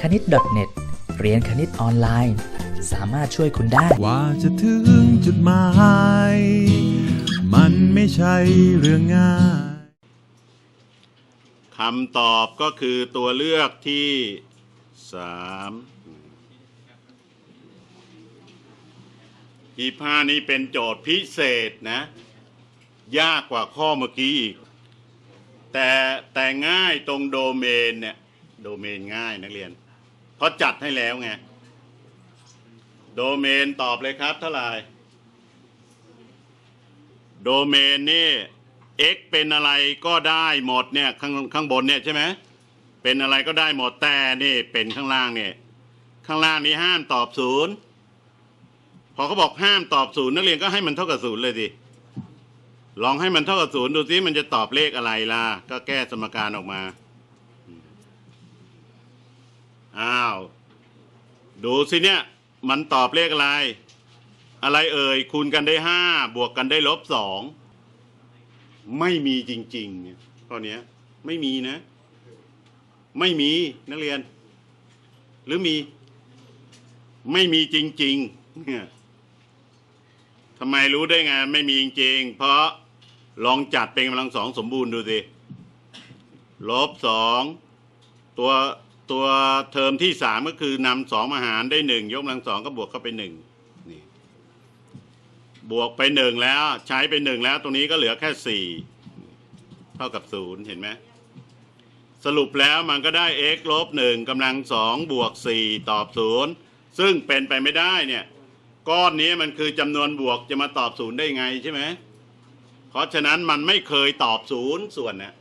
คณิต .net เรียนคณิตออนไลน์ สามารถช่วยคุณได้ ว่าจะถึงจุดหมาย มันไม่ใช่เรื่องง่ายคำตอบก็คือตัวเลือกที่สามยี่ห้านี้เป็นโจทย์พิเศษนะ ยากกว่าข้อเมื่อกี้อีก แต่แต่ง่ายตรงโดเมนเนี่ย โดเมนง่ายนักเรียนเพราะจัดให้แล้วไง โดเมนตอบเลยครับเท่าไหร่ โดเมนนี่ x เป็นอะไรก็ได้หมดเนี่ยข้างข้างบนเนี่ยใช่ไหมเป็นอะไรก็ได้หมดแต่นี่เป็นข้างล่างเนี่ยข้างล่างนี้ห้ามตอบศูนย์พอเขาบอกห้ามตอบศูนย์นักเรียนก็ให้มันเท่ากับศูนย์เลยสิลองให้มันเท่ากับศูนย์ดูซิมันจะตอบเลขอะไรล่ะก็แก้สมการออกมา อ้าว ดูสิเนี่ย มันตอบเลขอะไร อะไรเอ่ย คูณกันได้ห้าบวกกันได้ลบสอง ไม่มีจริงๆเนี่ยข้อเนี้ยไม่มีนะ ไม่มีนักเรียน หรือมี ไม่มีจริงๆเนี่ยทำไมรู้ได้ไงไม่มีจริงๆ เพราะลองจัดเป็นกำลังสองสมบูรณ์ดูสิลบสองตัว ตัวเทอมที่สามก็คือนำสองมาหารได้หนึ่งยกกำลังสองก็บวกเข้าไปหนึ่งนี่บวกไปหนึ่งแล้วใช้ไปหนึ่งแล้ว ตรงนี้ก็เหลือแค่สี่เท่ากับศูนย์เห็นไหมสรุปแล้วมันก็ได้ x ลบหนึ่งกำลังสองบวกสี่ตอบศูนย์ซึ่งเป็นไปไม่ได้เนี่ย ก้อนนี้มันคือจำนวนบวกจะมาตอบศูนย์ได้ไงใช่ไหมเพราะฉะนั้นมันไม่เคยตอบศูนย์ส่วนนะ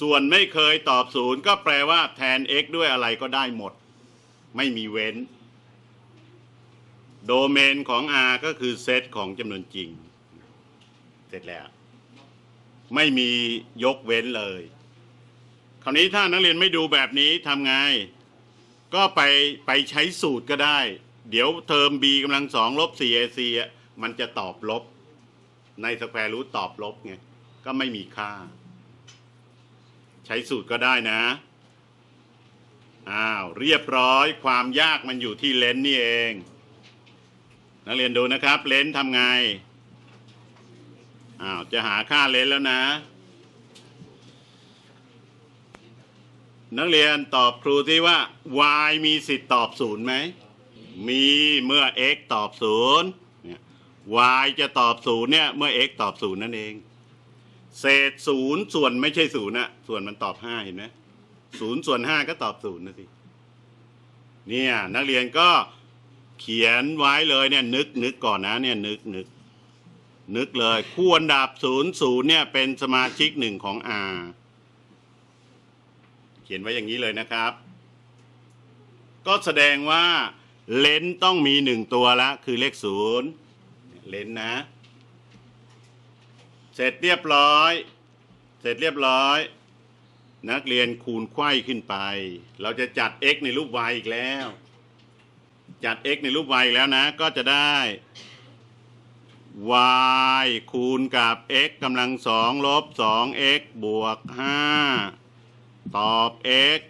ส่วนไม่เคยตอบศูนย์ก็แปลว่าแทน x ด้วยอะไรก็ได้หมด ไม่มีเว้น โดเมนของ R ก็คือเซตของจำนวนจริง เสร็จแล้ว ไม่มียกเว้นเลย คราวนี้ถ้านักเรียนไม่ดูแบบนี้ทำไง ก็ไปไปใช้สูตรก็ได้ เดี๋ยวเทอม b กำลังสองลบ 4ac อะมันจะตอบลบ ในสแควร์รูทตอบลบไง ก็ไม่มีค่า ใช้สูตรก็ได้นะอ้าวเรียบร้อยความยากมันอยู่ที่เลนส์นี่เอง นักเรียนดูนะครับเลนส์ทำไงอ้าวจะหาค่าเลนส์แล้วนะ นักเรียนตอบครูที่ว่า y มีสิทธิ์ตอบศูนย์ไหมมีเมื่อ x ตอบศูนย์เนี่ย y จะตอบศูนย์เนี่ยเมื่อ x ตอบศูนย์นั่นเอง เศษศูนย์ส่วนไม่ใช่ศูนย์อะส่วนมันตอบห้าเห็นไหมศูนย์ส่วนห้าก็ตอบศูนย์นะสิเนี่ยนักเรียนก็เขียนไว้เลยเนี่ยนึกนึกก่อนนะเนี่ยนึกนึกนึกเลยคู่อันดับศูนย์ศูนย์เนี่ยเป็นสมาชิกหนึ่งของ R เขียนไว้อย่างนี้เลยนะครับ ก็แสดงว่าเลนส์ต้องมีหนึ่งตัวละคือเลขศูนย์เลนส์นะ เสร็จเรียบร้อย เสร็จเรียบร้อย นักเรียนคูณไขว้ขึ้นไป เราจะจัด x ในรูป y อีกแล้ว จัด x ในรูป y อีกแล้วนะ ก็จะได้ y คูณกับ x กำลังสองลบสอง x บวกห้าตอบ x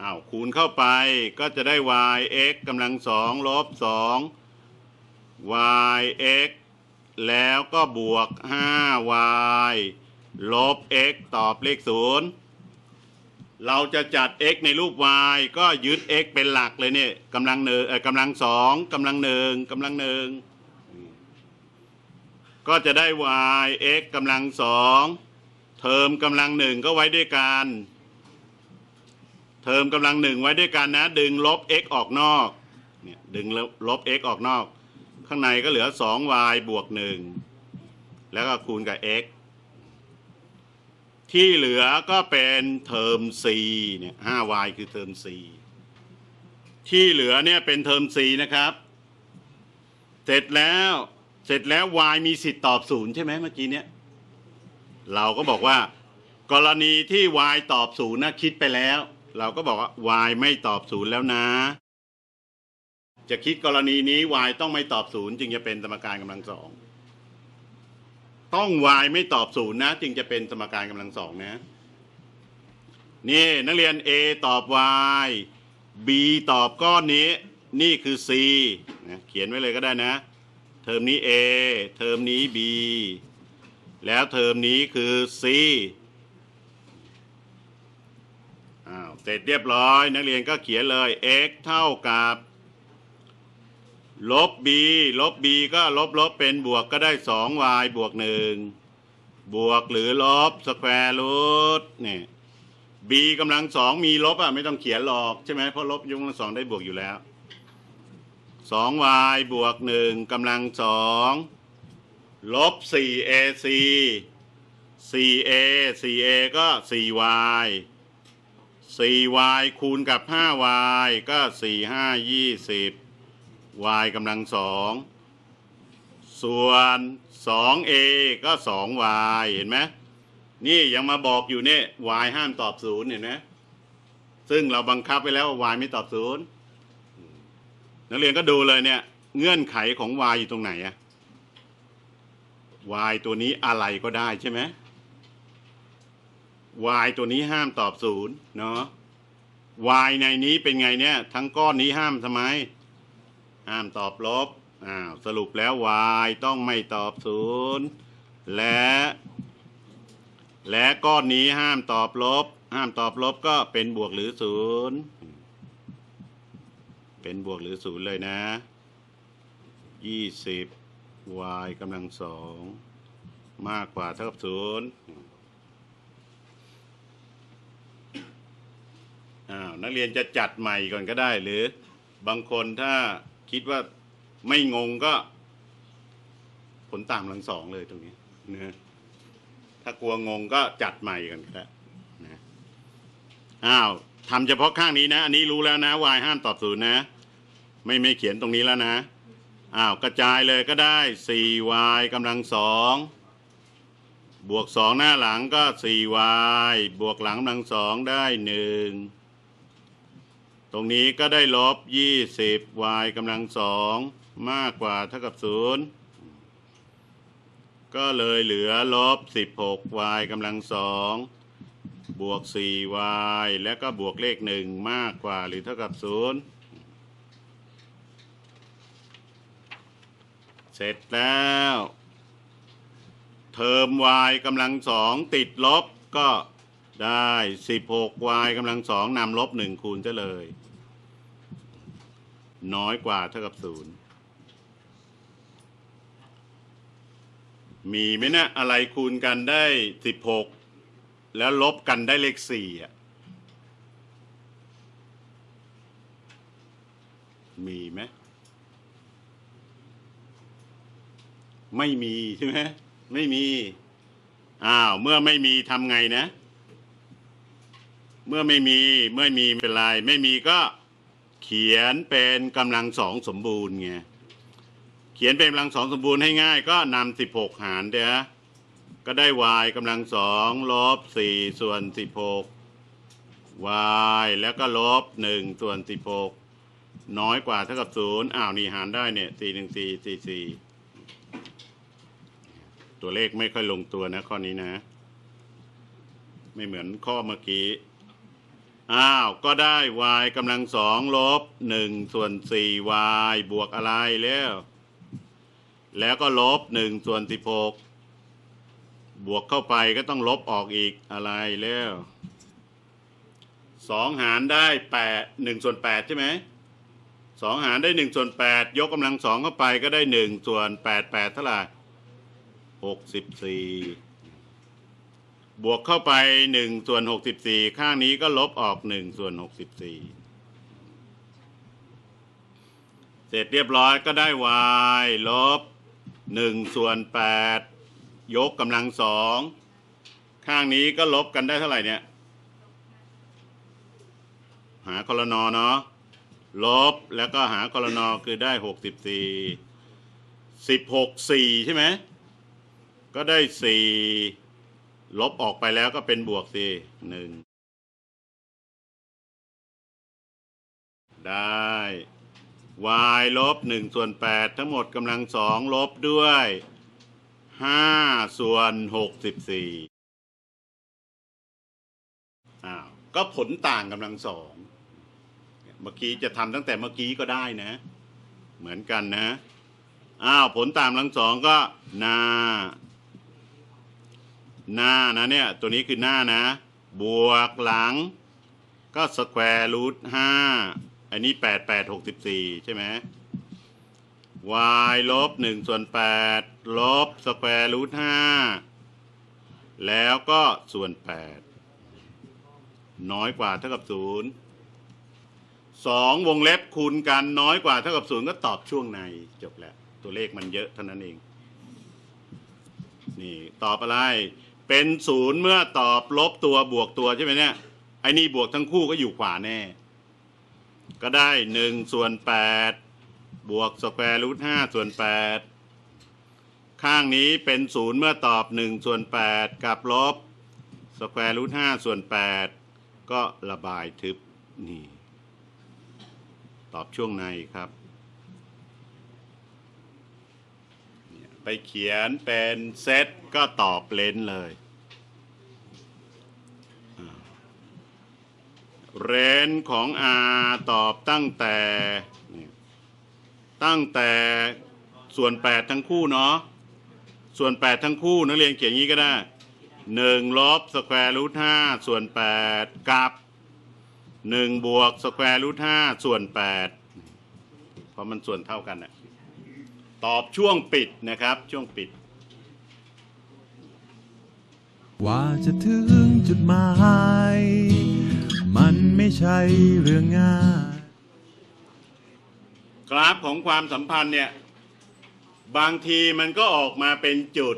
อ้าวคูณเข้าไปก็จะได้ y x กำลังสองลบสอง y x แล้วก็บวก 5y ลบ x ตอบเลขศูนย์เราจะจัด x ในรูป y ก็ยึด x เป็นหลักเลยเนี่ยกำลังหนึ่งกำลังสองกำลังหนึ่งกำลังหนึ่งก็จะได้ y x กำลังสองเทอมกำลังหนึ่งก็ไว้ด้วยกัน เทอมกำลังหนึ่งไว้ด้วยกันนะ ดึงลบ x ออกนอกเนี่ยดึงลบ x ออกนอก ข้างในก็เหลือ 2y บวก 1 แล้วก็คูณกับ x ที่เหลือก็เป็นเทอม c เนี่ย 5y คือเทอม c ที่เหลือเนี่ยเป็นเทอม c นะครับ เสร็จแล้วเสร็จแล้ว y มีสิทธิ์ตอบศูนย์ใช่ไหมเมื่อกี้เนี่ย เราก็บอกว่า กรณีที่ y ตอบศูนย์นะคิดไปแล้ว เราก็บอกว่า y ไม่ตอบศูนย์แล้วนะ จะคิดกรณีนี้ y ต้องไม่ตอบศูนย์จึงจะเป็นสมการกำลังสองต้อง y ไม่ตอบศูนย์นะ จึงจะเป็นสมการกำลังสองนะนี่นักเรียน A ตอบ y B ตอบก้อนนี้ นี่คือ C นะเขียนไว้เลยก็ได้นะ เทอมนี้ A เทอมนี้ B แล้วเทอมนี้คือ C อ้าวเสร็จเรียบร้อย นักเรียนก็เขียนเลย x เท่ากับ ลบ b ลบ b ก็ลบลบเป็นบวกก็ได้ 2y บวก 1 บวกหรือลบสแควร์รูทเนี่ย b กำลังสองมีลบอะไม่ต้องเขียนหรอกใช่ไหมเพราะลบยกกำลังสองได้บวกอยู่แล้ว 2y บวก 1กำลังสองลบ 4ac 4a 4a ก็ 4y 4y คูณกับ 5y ก็ 4 5 20 y กำลังสองส่วน 2a ก็ 2y เห็นไหมนี่ยังมาบอกอยู่เนี่ย y ห้ามตอบศูนย์เห็นไหมซึ่งเราบังคับไปแล้วว่า y ไม่ตอบศูนย์นักเรียนก็ดูเลยเนี่ย เงื่อนไขของ y อยู่ตรงไหนอะ y ตัวนี้อะไรก็ได้ใช่ไหม y ตัวนี้ห้ามตอบศูนย์เนาะ y ในนี้เป็นไงเนี่ย ทั้งก้อนนี้ห้ามทำไม ห้ามตอบลบอ้าวสรุปแล้ว y ต้องไม่ตอบศูนย์และ และก้อนนี้ห้ามตอบลบ ห้ามตอบลบก็เป็นบวกหรือศูนย์เป็นบวกหรือศูนย์เลยนะยี่สิบ y กำลังสองมากกว่าเท่ากับศูนย์อ้าวนักเรียนจะจัดใหม่ก่อนก็ได้หรือบางคนถ้า คิดว่าไม่งงก็ ผลตามหลังสองเลยตรงนี้นะถ้ากลัวงงก็จัดใหม่ก่อนก็ได้นะอ้าวทำเฉพาะข้างนี้นะ อันนี้รู้แล้วนะ y ห้ามตอบศูนย์นะ ไม่ไม่เขียนตรงนี้แล้วนะอ้าวกระจายเลยก็ได้ 4y กำลังสองบวกสองหน้าหลังก็ 4y บวกหลังกำลังสองได้หนึ่ง ตรงนี้ก็ได้ลบ 20y กำลังสองมากกว่าเท่ากับศูนย์ก็เลยเหลือลบ 16y กำลังสองบวก 4y แล้วก็บวกเลขหนึ่งมากกว่าหรือเท่ากับศูนย์เสร็จแล้ว เทอม y กำลังสองติดลบก็ ได้ 16y กำลังสองนำลบหนึ่งคูณจะเลย น้อยกว่าเท่ากับศูนย์มีไหมนะอะไรคูณกันได้16แล้วลบกันได้เลขสี่อะมีไหมไม่มีใช่ไหมไม่มี อ้าว เมื่อไม่มีทำไงนะ เมื่อไม่มีเมื่อมีไม่เป็นไรไม่มีก็เขียนเป็นกำลังสองสมบูรณ์ไงเขียนเป็นกำลังสองสมบูรณ์ให้ง่าย ก็นำสิบหกหารเด้อก็ได้ y กำลังสองลบสี่ส่วนสิบหก y แล้วก็ลบหนึ่งส่วนสิบหกน้อยกว่าเท่ากับศูนย์อ้าวนี่หารได้เนี่ยสี่หนึ่งสี่สี่สี่ตัวเลขไม่ค่อยลงตัวนะข้อนี้นะ ไม่เหมือนข้อเมื่อกี้ อ้าว ก็ได้ y กำลังสองลบหนึ่งส่วนสี่ y บวกอะไรแล้ว แล้วก็ลบหนึ่งส่วนสิบหกบวกเข้าไปก็ต้องลบออกอีกอะไรแล้วสองหารได้แปดหนึ่งส่วนแปดใช่ไหมสองหารได้หนึ่งส่วนแปดยกกำลังสองเข้าไปก็ได้หนึ่งส่วนแปดแปดเท่าไหร่หกสิบสี่ บวกเข้าไปหนึ่งส่วนหกสิบสี่ข้างนี้ก็ลบออกหนึ่งส่วนหกสิบสี่เสร็จเรียบร้อยก็ได้ y ลบหนึ่งส่วนแปดยกกำลังสองข้างนี้ก็ลบกันได้เท่าไหร่เนี่ย หาคลนอเนาะลบแล้วก็หาคลนอคือได้หกสิบสี่สิบหกสี่ใช่ไหมก็ได้สี่ ลบออกไปแล้วก็เป็นบวกสี่หนึ่งได้ y ลบหนึ่งส่วนแปดทั้งหมดกำลังสองลบด้วยห้าส่วนหกสิบสี่อ้าวก็ผลต่างกำลังสองเมื่อกี้จะทำตั้งแต่เมื่อกี้ก็ได้นะ เหมือนกันนะ อ้าว ผลต่ามกำลังสองก็นา หน้านะเนี่ย ตัวนี้คือหน้านะ บวกหลัง ก็สแควร์รูทห้าอันนี้แปดแปดหกสิบสี่ใช่ไหม y ลบหนึ่งส่วนแปดลบสแควร์รูทห้าแล้วก็ส่วนแปดน้อยกว่าเท่ากับศูนย์สองวงเล็บคูณกันน้อยกว่าเท่ากับศูนย์ก็ตอบช่วงในจบแล้ว ตัวเลขมันเยอะเท่านั้นเอง นี่ตอบอะไร เป็นศูนย์เมื่อตอบลบตัวบวกตัวใช่ไหมเนี่ยไอ้นี่บวกทั้งคู่ก็อยู่ขวาแน่ ก็ได้หนึ่งส่วนแปดบวกสแควร์รูทห้าส่วนแปดข้างนี้เป็นศูนย์เมื่อตอบหนึ่งส่วนแปดกับลบสแควร์รูทห้าส่วนแปดก็ระบายทึบนี่ ตอบช่วงในครับเนี่ย ไปเขียนเป็นเซตก็ตอบเลนเลยเรนของ R ตอบตั้งแต่ตั้งแต่ส่วน 8 ทั้งคู่เนาะส่วน 8 ทั้งคู่นักเรียนเขียนอย่างนี้ก็ได้1ลบสแควร์รูท5ส่วน 8 กับหนึ่งบวกสแควร์รูทห้าส่วนแปดเพราะมันส่วนเท่ากันน่ะ ตอบช่วงปิดนะครับ ช่วงปิด ว่าจะถึงจุดหมาย มันไม่ใช่เรื่องง่าย กราฟของความสัมพันธ์เนี่ย บางทีมันก็ออกมาเป็นจุด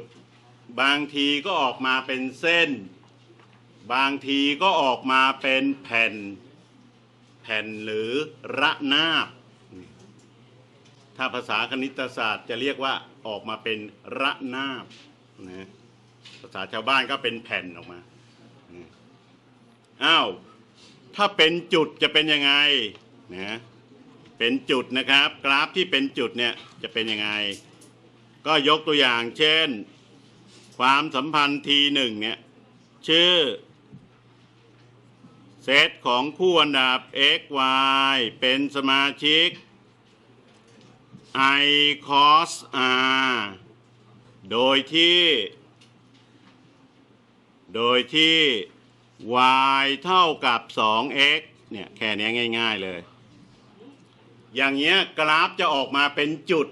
บางทีก็ออกมาเป็นเส้น บางทีก็ออกมาเป็นแผ่น แผ่นหรือระนาบ ถ้าภาษาคณิตศาสตร์จะเรียกว่าออกมาเป็นระนาบนะภาษาชาวบ้านก็เป็นแผ่นออกมาอ้าวถ้าเป็นจุดจะเป็นยังไงนะเป็นจุดนะครับ กราฟที่เป็นจุดเนี่ยจะเป็นยังไง ก็ยกตัวอย่างเช่น ความสัมพันธ์ทีหนึ่งเนี่ยชื่อเซตของคู่อันดับ x y เป็นสมาชิก i cos r โดยที่ โดยที่ y เท่ากับ 2x เนี่ย แค่นี้ง่ายๆเลย อย่างเงี้ยกราฟจะออกมาเป็นจุด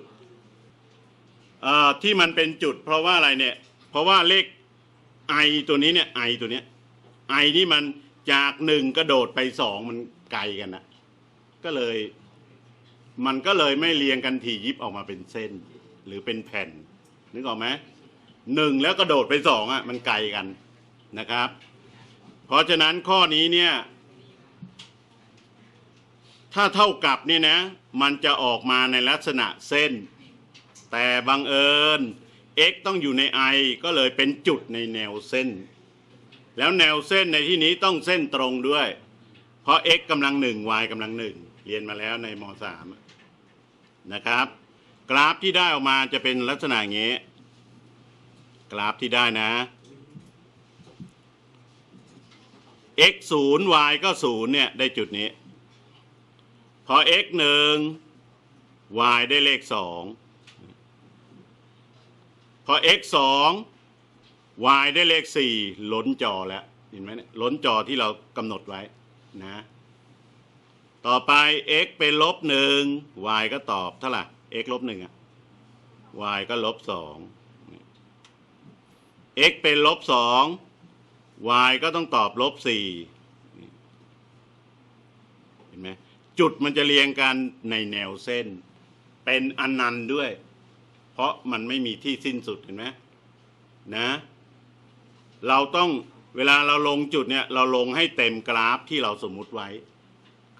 เอ่อ ที่มันเป็นจุด เพราะว่าอะไรเนี่ย เพราะว่าเลข i ตัวนี้เนี่ย i ตัวเนี้ย i นี่มันจากหนึ่งกระโดดไปสองมันไกลกันนะก็เลย มันก็เลยไม่เรียงกันถี่ยิบออกมาเป็นเส้น หรือเป็นแผ่น นึกออกไหมหนึ่งแล้วกระโดดไปสองอะมันไกลกันนะครับ เพราะฉะนั้นข้อนี้เนี่ยถ้าเท่ากับนี่นะ มันจะออกมาในลักษณะเส้น แต่บังเอิญ x ต้องอยู่ใน i ก็เลยเป็นจุดในแนวเส้น แล้วแนวเส้นในที่นี้ต้องเส้นตรงด้วย เพราะ x กำลังหนึ่ง y กำลังหนึ่งเรียนมาแล้วในมสาม นะครับ กราฟที่ได้ออกมาจะเป็นลักษณะอย่างนี้ กราฟที่ได้นะ x ศูนย์ y ก็ศูนย์เนี่ย ได้จุดนี้ พอ x หนึ่ง y ได้เลขสองพอ x สอง y ได้เลขสี่ล้นจอแล้ว เห็นไหมเนี่ยล้นจอที่เรากำหนดไว้นะ ต่อไป x เป็นลบหนึ่ง y ก็ตอบเท่าไหร่ x ลบหนึ่งอะ y ก็ลบสอง x เป็นลบสอง y ก็ต้องตอบลบสี่เห็นไหมจุดมันจะเรียงกันในแนวเส้น เป็นอนันต์ด้วย เพราะมันไม่มีที่สิ้นสุดเห็นไหมนะ เราต้องเวลาเราลงจุดเนี่ย เราลงให้เต็มกราฟที่เราสมมุติไว้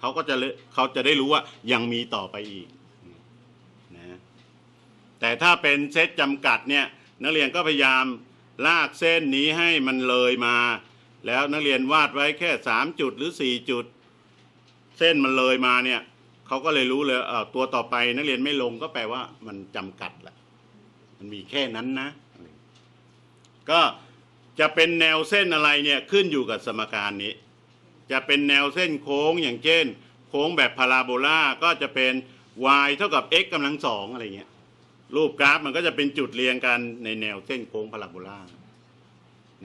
เขาก็จะเลเขาจะได้รู้ว่ายังมีต่อไปอีกนะแต่ถ้าเป็นเซตจำกัดเนี่ยนักเรียนก็พยายามลากเส้นนี้ให้มันเลยมา แล้วนักเรียนวาดไว้แค่สามจุดหรือสี่จุด เส้นมันเลยมาเนี่ยเขาก็เลยรู้เลยเออตัวต่อไปนักเรียนไม่ลงก็แปลว่ามันจำกัดแหละมันมีแค่นั้นนะ ก็จะเป็นแนวเส้นอะไรเนี่ยขึ้นอยู่กับสมการนี้ จะเป็นแนวเส้นโค้งอย่างเช่น โค้งแบบพาราโบลาก็จะเป็น y เท่ากับ x กำลังสองอะไรเงี้ยรูปกราฟมันก็จะเป็นจุดเรียงกันในแนวเส้นโค้งพาราโบลา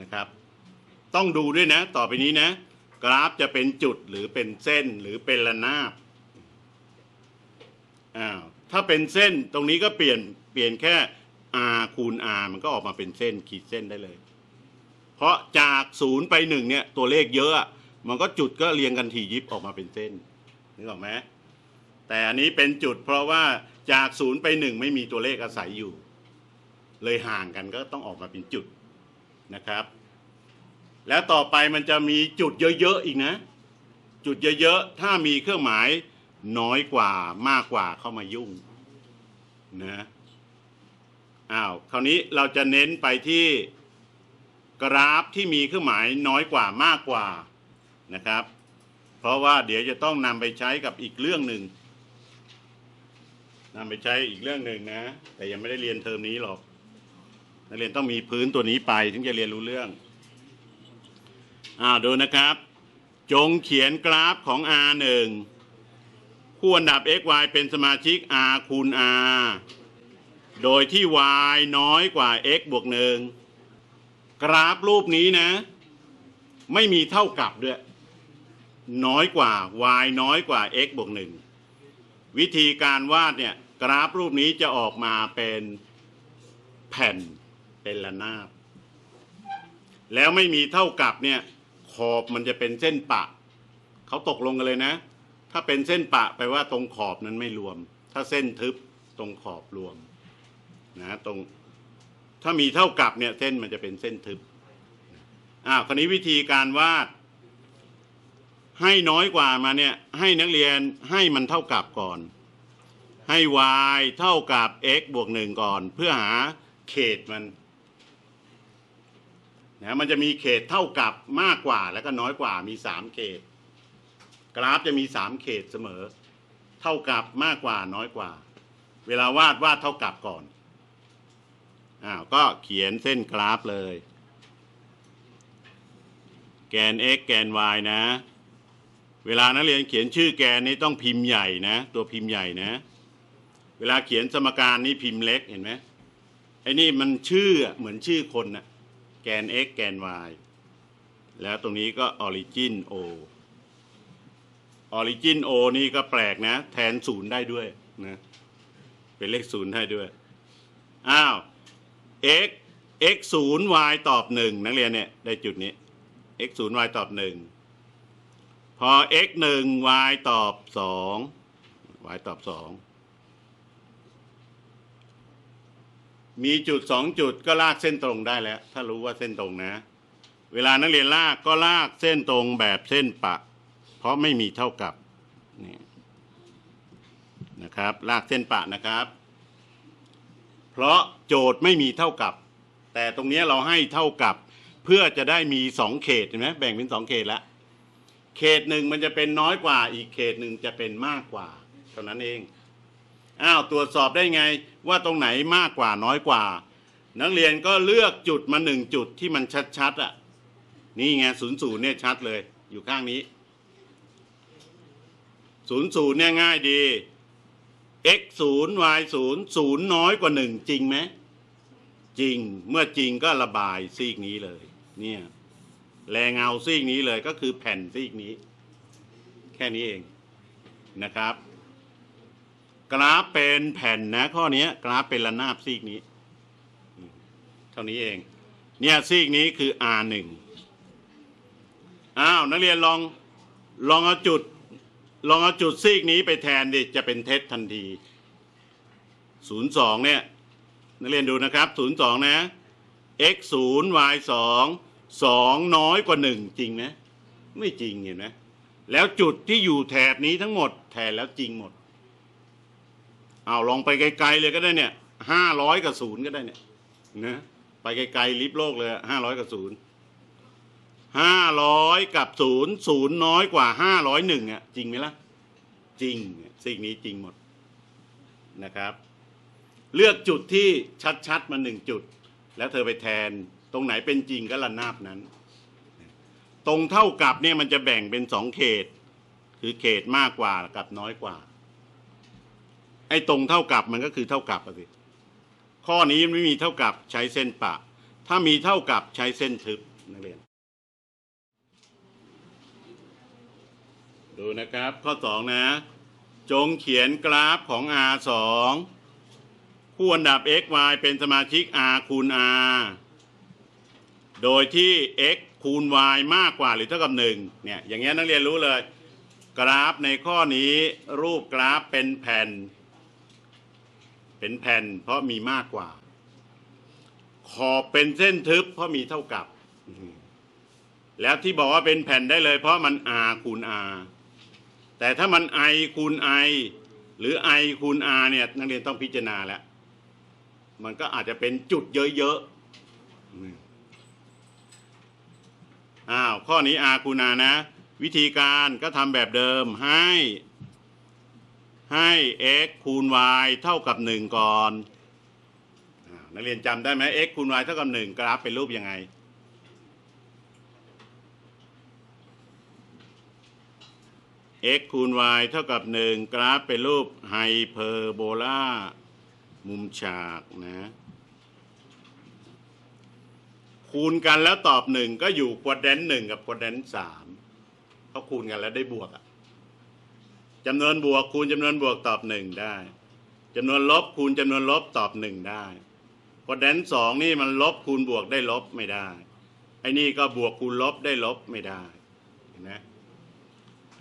นะครับ ต้องดูด้วยนะ ต่อไปนี้นะ กราฟจะเป็นจุดหรือเป็นเส้นหรือเป็นระนาบอ้าวถ้าเป็นเส้นตรงนี้ก็เปลี่ยนเปลี่ยนแค่ r คูณ r มันก็ออกมาเป็นเส้นขีดเส้นได้เลย เพราะจากศูนย์ไปหนึ่งเนี่ยตัวเลขเยอะอะ มันก็จุดก็เรียงกันทียิบออกมาเป็นเส้นนึกออกไหมแต่อันนี้เป็นจุดเพราะว่าจากศูนย์ไปหนึ่งไม่มีตัวเลขอาศัยอยู่ เลยห่างกันก็ต้องออกมาเป็นจุดนะครับ แล้วต่อไปมันจะมีจุดเยอะๆอีกนะ จุดเยอะๆถ้ามีเครื่องหมายน้อยกว่ามากกว่าเข้ามายุ่งนะอ้าวคราวนี้เราจะเน้นไปที่กราฟที่มีเครื่องหมายน้อยกว่ามากกว่า นะครับ เพราะว่าเดี๋ยวจะต้องนำไปใช้กับอีกเรื่องหนึ่งนำไปใช้อีกเรื่องหนึ่งนะ แต่ยังไม่ได้เรียนเทอมนี้หรอก นักเรียนต้องมีพื้นตัวนี้ไปถึงจะเรียนรู้เรื่องอ่าดูนะครับ จงเขียนกราฟของ R1 คู่อันดับ x y เป็นสมาชิก R คูณ R โดยที่ y น้อยกว่า x บวกหนึ่งกราฟรูปนี้นะ ไม่มีเท่ากับด้วย น้อยกว่า y น้อยกว่า x บวกหนึ่งวิธีการวาดเนี่ยกราฟรูปนี้จะออกมาเป็นแผ่นเป็นระนาบ แล้วไม่มีเท่ากับเนี่ยขอบมันจะเป็นเส้นปะ เขาตกลงกันเลยนะ ถ้าเป็นเส้นปะแปลว่าตรงขอบนั้นไม่รวม ถ้าเส้นทึบตรงขอบรวมนะตรงถ้ามีเท่ากับเนี่ยเส้นมันจะเป็นเส้นทึบอ้าวคราวนี้วิธีการวาด ให้น้อยกว่ามาเนี่ยให้นักเรียนให้มันเท่ากับก่อน ให้ y เท่ากับ x บวกหนึ่งก่อน เพื่อหาเขตมันนะมันจะมีเขตเท่ากับมากกว่าแล้วก็น้อยกว่ามีสามเขต กราฟจะมีสามเขตเสมอ เท่ากับมากกว่าน้อยกว่า เวลาวาดวาดเท่ากับก่อนอ้าวก็เขียนเส้นกราฟเลย แกน x แกน y นะ เวลานักเรียนเขียนชื่อแกนนี้ต้องพิมพ์ใหญ่นะ ตัวพิมพ์ใหญ่นะ เวลาเขียนสมการนี้พิมพ์เล็กเห็นไหมไอ้นี่มันชื่อเหมือนชื่อคนนะแกน x แกน y แล้วตรงนี้ก็ origin o origin o นี่ก็แปลกนะ แทนศูนย์ได้ด้วยนะเป็นเลขศูนย์ได้ด้วย อ้าว x x ศูนย์ y ตอบหนึ่งนักเรียนเนี่ย ได้จุดนี้ x ศูนย์ y ตอบหนึ่ง พอ x หนึ่ง y ตอบสอง y ตอบสองมีจุดสองจุดก็ลากเส้นตรงได้แล้ว ถ้ารู้ว่าเส้นตรงนะ เวลานักเรียนลากก็ลากเส้นตรงแบบเส้นปะ เพราะไม่มีเท่ากับนี่นะครับ ลากเส้นปะนะครับ เพราะโจทย์ไม่มีเท่ากับ แต่ตรงนี้เราให้เท่ากับ เพื่อจะได้มีสองเขตเห็นไหมแบ่งเป็นสองเขตแล้ว เขตหนึ่งมันจะเป็นน้อยกว่า อีกเขตหนึ่งจะเป็นมากกว่า เท่านั้นเองอ้าวตรวจสอบได้ไงว่าตรงไหนมากกว่าน้อยกว่า นักเรียนก็เลือกจุดมาหนึ่งจุดที่มันชัดๆอะนี่ไงศูนย์ศูนย์เนี่ยชัดเลย อยู่ข้างนี้ศูนย์ศูนย์เนี่ยง่ายดี x ศูนย์ y ศูนย์ศูนย์น้อยกว่าหนึ่งจริงไหมจริงเมื่อจริงก็ระบายซีกนี้เลย เนี่ย แรงเงาซีกนี้เลยก็คือแผ่นซีกนี้ แค่นี้เองนะครับ กราฟเป็นแผ่นนะข้อนี้กราฟเป็นระนาบซีกนี้ เท่านี้เอง เนี่ยซีกนี้คือ R หนึ่งอ้าวนักเรียนลองลองเอาจุด ลองเอาจุดซีกนี้ไปแทนดิจะเป็นเท็จทันทีศูนย์สองเนี่ยนักเรียนดูนะครับศูนย์สองนะ x ศูนย์ y สอง สองน้อยกว่าหนึ่งจริงไหมไม่จริงเห็นไหมแล้วจุดที่อยู่แถบนี้ทั้งหมดแทนแล้วจริงหมดเอาลองไปไกลๆเลยก็ได้เนี่ยห้าร้อยกับศูนย์ก็ได้เนี่ยนะไปไกลๆลิฟโลกเลยห้าร้อยกับศูนย์ห้าร้อยกับศูนย์ศูนย์น้อยกว่าห้าร้อยหนึ่งอะจริงไหมล่ะ จริงสิ่งนี้จริงหมดนะครับ เลือกจุดที่ชัดๆมาหนึ่งจุด แล้วเธอไปแทน ตรงไหนเป็นจริงก็ระนาบนั้น ตรงเท่ากับเนี่ยมันจะแบ่งเป็นสองเขต คือเขตมากกว่ากับน้อยกว่า ไอ้ตรงเท่ากับมันก็คือเท่ากับสิข้อนี้ไม่มีเท่ากับใช้เส้นปะ ถ้ามีเท่ากับใช้เส้นทึบนักเรียน ดูนะครับ ข้อสองนะ จงเขียนกราฟของ R สองคู่อันดับ x y เป็นสมาชิก R คูณ R โดยที่ x คูณ y มากกว่าหรือเท่ากับ1เนี่ยอย่างเงี้ยนักเรียนรู้เลย กราฟในข้อนี้รูปกราฟเป็นแผ่น เป็นแผ่น เพราะมีมากกว่า ขอบเป็นเส้นทึบ เพราะมีเท่ากับ แล้วที่บอกว่าเป็นแผ่นได้เลย เพราะมัน r คูณ r แต่ถ้ามัน i คูณ i หรือ i คูณ r เนี่ยนักเรียนต้องพิจารณาแล้ว มันก็อาจจะเป็นจุดเยอะๆ อ้าวข้อนี้ r คูณ r นะ วิธีการก็ทำแบบเดิมให้ ให้ x คูณ y เท่ากับ 1 ก่อนอนักเรียนจำได้ไหม x คูณ y เท่ากับ 1 กราฟเป็นรูปยังไง x คูณ y เท่ากับ 1 กราฟเป็นรูปไฮเปอร์โบลา มุมฉากนะ คูณกันแล้วตอบ1ก็อยู่ควอดแดนต์1กับควอดแดนต์3เขาคูณกันแล้วได้บวกอะจำนวนบวกคูณจำนวนบวกตอบ1ได้จำนวนลบคูณจำนวนลบตอบ1ได้ควอดแดนต์2นี่มันลบคูณบวกได้ลบไม่ได้ไอ้นี่ก็บวกคูณลบได้ลบไม่ได้เห็นไหม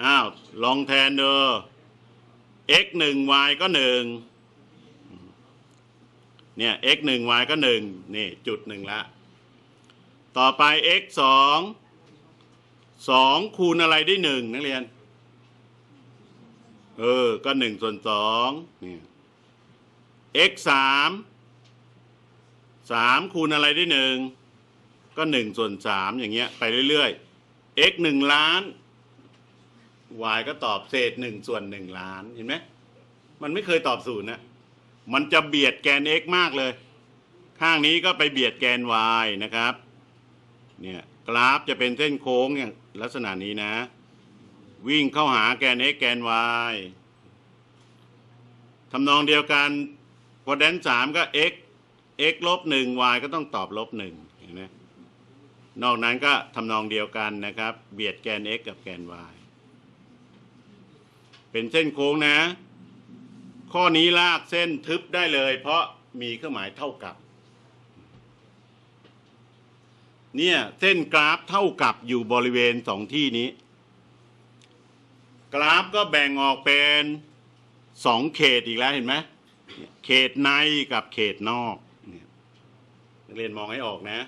อ้าวลองแทนเด้อ x หนึ่ง y ก็หนึ่งเนี่ย x หนึ่ง y ก็หนึ่งนี่จุดหนึ่งละ ต่อไป x สองสองคูณอะไรได้หนึ่งนักเรียน เออ ก็หนึ่งส่วนสองนี่ x สามสามคูณอะไรได้หนึ่งก็หนึ่งส่วนสามอย่างเงี้ย ไปเรื่อยๆ x หนึ่งล้าน y ก็ตอบเศษหนึ่งส่วนหนึ่งล้านเห็นไหมมันไม่เคยตอบศูนย์นะมันจะเบียดแกน x มากเลย ข้างนี้ก็ไปเบียดแกน y นะครับ เนี่ยกราฟจะเป็นเส้นโค้งอย่างลักษณะนี้นะ วิ่งเข้าหาแกน x แกน y ทำนองเดียวกันพอแดนสามก็ x x ลบหนึ่ง y ก็ต้องตอบลบหนึ่งเห็นไหมนอกนั้นก็ทำนองเดียวกันนะครับ เบียดแกน x กับแกน y เป็นเส้นโค้งนะ ข้อนี้ลากเส้นทึบได้เลย เพราะมีเครื่องหมายเท่ากับ เนี่ยเส้นกราฟเท่ากับอยู่บริเวณสองที่นี้ กราฟก็แบ่งออกเป็นสองเขตอีกแล้วเห็นไหมเขตในกับเขตนอกนักเรียนมองให้ออกนะ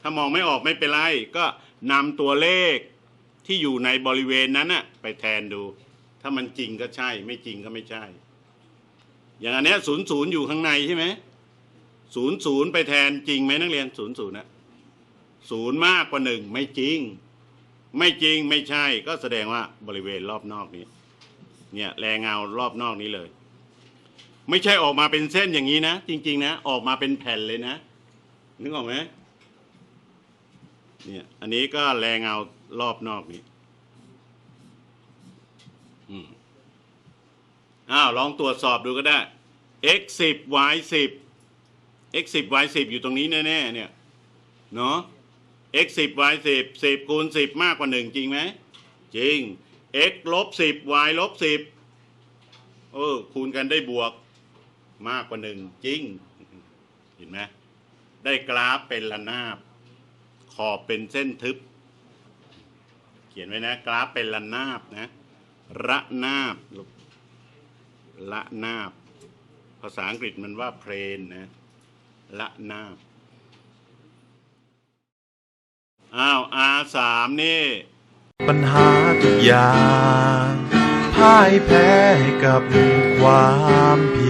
ถ้ามองไม่ออกไม่เป็นไร ก็นำตัวเลขที่อยู่ในบริเวณนั้นน่ะไปแทนดู ถ้ามันจริงก็ใช่ ไม่จริงก็ไม่ใช่ อย่างอันเนี้ยศูนย์ศูนย์อยู่ข้างในใช่ไหมศูนย์ศูนย์ไปแทนจริงไหมนักเรียนศูนย์ศูนย์นะ ศูนย์มากกว่าหนึ่งไม่จริง ไม่จริงไม่ใช่ ก็แสดงว่าบริเวณรอบนอกนี้ เนี่ยแรงเงารอบนอกนี้เลย ไม่ใช่ออกมาเป็นเส้นอย่างนี้นะ จริง ๆ นะ ออกมาเป็นแผ่นเลยนะ นึกออกไหมเนี่ย อันนี้ก็แรงเงารอบนอกนี้อ้าว ลองตรวจสอบดูก็ได้ x สิบ y สิบ x สิบ y สิบอยู่ตรงนี้แน่ ๆ เนี่ย เนาะ x สิบ y สิบสิบคูณสิบมากกว่าหนึ่งจริงไหมจริง x ลบสิบ y ลบสิบเออคูณกันได้บวกมากกว่าหนึ่งจริง เห็นไหมได้กราฟเป็นระนาบ ขอบเป็นเส้นทึบ เขียนไว้นะ กราฟเป็นระนาบนะ ระนาบลูกละนาบ ภาษาอังกฤษมันว่าเพลนนะ ละนาบ อ้าวอาสามนี่ ปัญหาทุกอย่างพ่ายแพ้ให้กับความผิ